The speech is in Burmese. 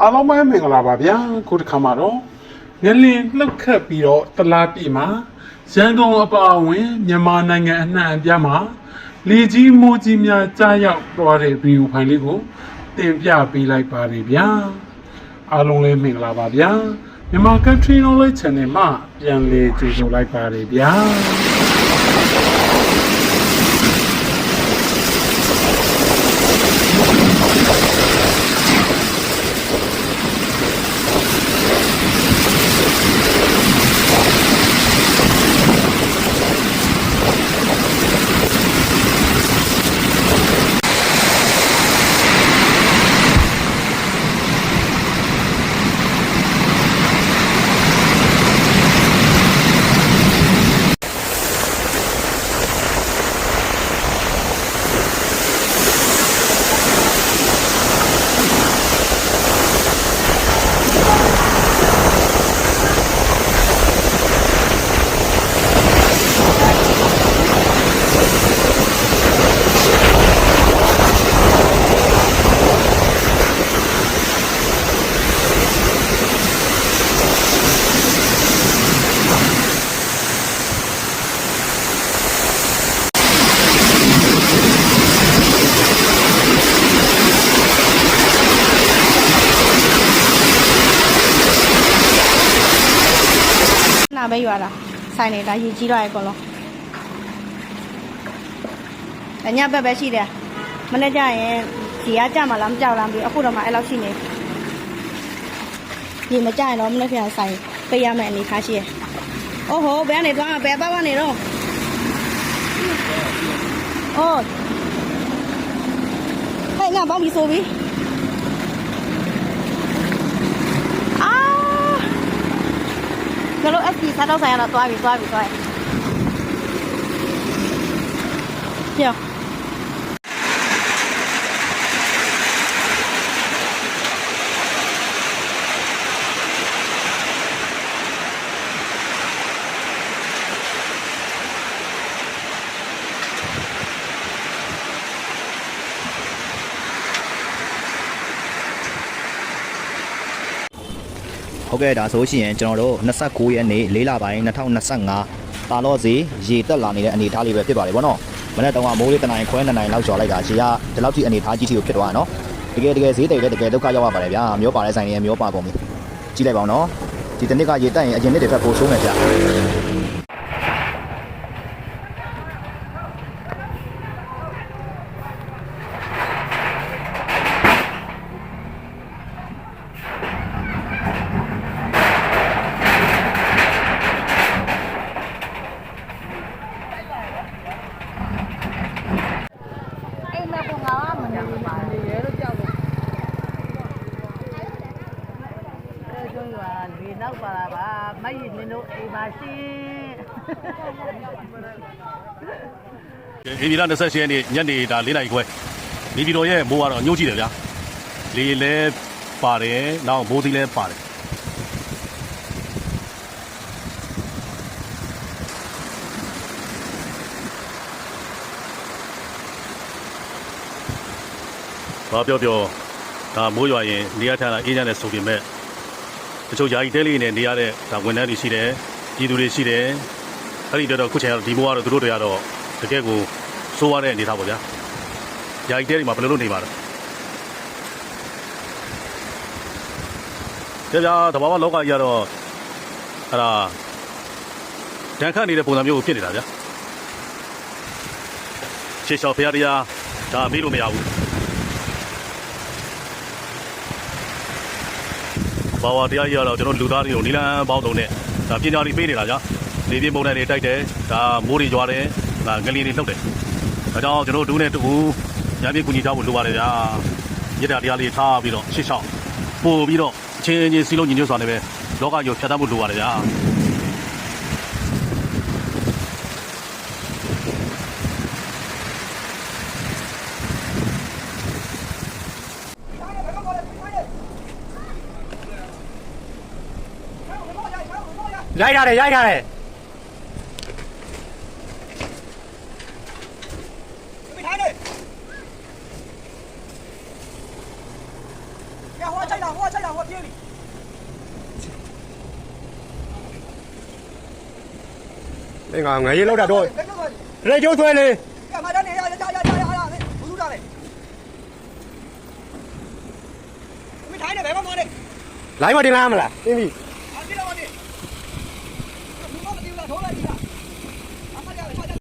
အားလုံးပဲမင်္ဂလာပါဗျာခုတစ်ခါမှာတော့ငလင်လှုပ်ခတ်ပြီးတော့တလားပြည်မှာရန်ကုန်အပါအဝင်မြန်မာနိုင်ငံအနှံ့အပြားမှာလေကြီးမိုးကြီးများကြားရောက်သွားတဲ့ဗီဒီယိုဖိုင်လေးကိုတင်ပြပေးလိုက်ပါတယ်ဗျာအားလုံးလည်းမင်္ဂလာပါဗျာမြန်မာ Country Knowledge Channel မှာပြန်လည်ကြိုဆိုလိုက်ပါတယ်ဗျာ ပဲရွာတာဆိုင်နေတာရေကြီးတော့အကုန်လုံးအညဘက်ပဲရှိတယ်မနေ့ကျရင်ဒီကကြမှာလားမကြောက်လားမသိဘူးအခုတော့မှအဲ့လောက်ရှိနေဒီမကြရင်တော့မနေ့ပြန်ဆိုင်ပေးရမယ့်အနေထားရှိရအိုးဟိုဘယ်ကနေသွားဘယ်ဘက်ကနေတော့အိုးဟဲ့ငါပေါင်းပြီးဆိုပြီးအာ ကျွန်တော် SP စားတော့ဆိုင်ရတော့သွားပြီသွားပြီသွားပြီပြော ဟုတ်ကဲ့ဒါဆိုရှင်ကျွန်တော်တို့29ရက်နေ့၄လပိုင်း2025တာလော့စီရေတက်လာနေတဲ့အနေအထားလေးပဲဖြစ်ပါတယ်ဗောနော်မနေ့တုန်းကမိုးလေးတနိုင်ခွဲနှစ်နိုင်လောက်ကျော်လိုက်တာရေကဒီလောက်ထိအနေအထားကြီးထိကိုဖြစ်သွားတာနော်တကယ်တကယ်ဈေးတိတ်လည်းတကယ်ဒုက္ခရောက်ရပါတယ်ဗျာမျိုးပါတဲ့ဆိုင်တွေမျိုးပါကုန်ပြီကြည့်လိုက်ပါဦးနော်ဒီတစ်နှစ်ကရေတက်ရင်အရင်နှစ်တွေထက်ပိုဆိုးမယ်ဗျာ အိမ်မက်ကောင်ကမနေပါဘူးရဲလို့ကြောက်လို့ အဲကျွန်းရွာ လေနောက်ပါလာပါမတ်ရည်နင်တို့အိမ်ပါရှင်ဧပြီလ28ရက်နေ့ညနေဒါ4နာရီခွဲနေပြည်တော်ရဲ့မိုးကတော့ညှို့ကြည့်တယ်ဗျာလေလဲပါတယ်နောက်မိုးသီးလဲပါတယ်ဘာပြောပြောဒါမိုးရွာရင်နေရာထတာအေးချမ်းတဲ့ဆိုပေမဲ့ တချို့ယာယီတဲလေးနဲ့နေရတဲ့ဒါဝန်ထမ်းတွေရှိတယ်ပြည်သူတွေရှိတယ်အဲ့ဒီတော့တော့ခုချိန်ကတော့ဒီမိုးကတော့သူတို့တွေကတော့တကယ်ကိုစိုးရတဲ့အနေထားပေါ့ဗျာယာယီတဲတွေမှာဘယ်လိုလုပ်နေပါလဲကြကြတဘာဝလောကကြီးကတော့အဲ့ဒါတန်ခတ်နေတဲ့ပုံစံမျိုးကိုဖြစ်နေတာဗျာရှေ့လျှောက်ဖရားတရားဒါမေးလို့မရဘူး ဘာဝတရားကြီးကတော့ကျွန်တော်လူသားတွေကိုနီလန်းပေါင်းတုံနဲ့ဒါပညာတွေပေးနေတာကြာလေပြင်းပုံနဲ့တွေတိုက်တယ်ဒါမိုးတွေကြွားတယ်ဒါငလီတွေလှုပ်တယ်ဒါကြောင့်ကျွန်တော်တို့နဲ့တူညပြကူညီကြဖို့လိုပါတယ်ဗျာရစ်တာတရားလေးထားပြီးတော့ရှစ်ချောင်းပို့ပြီးတော့အချင်းချင်းစီလုံးညီညွတ်စွာနဲ့ပဲလောကကြီးကိုဖြတ်သန်းဖို့လိုပါတယ်ဗျာ ရိုက်ထားတယ်ရိုက်ထားတယ် 别喊你！别喊我这个。 တာဟိုချက်တာဟိုပြေးပြီအင်းငါငရေလောက်တာတော့ရေကျိုးဆွဲလေကမ္ဘာတန်းနေရရရရရ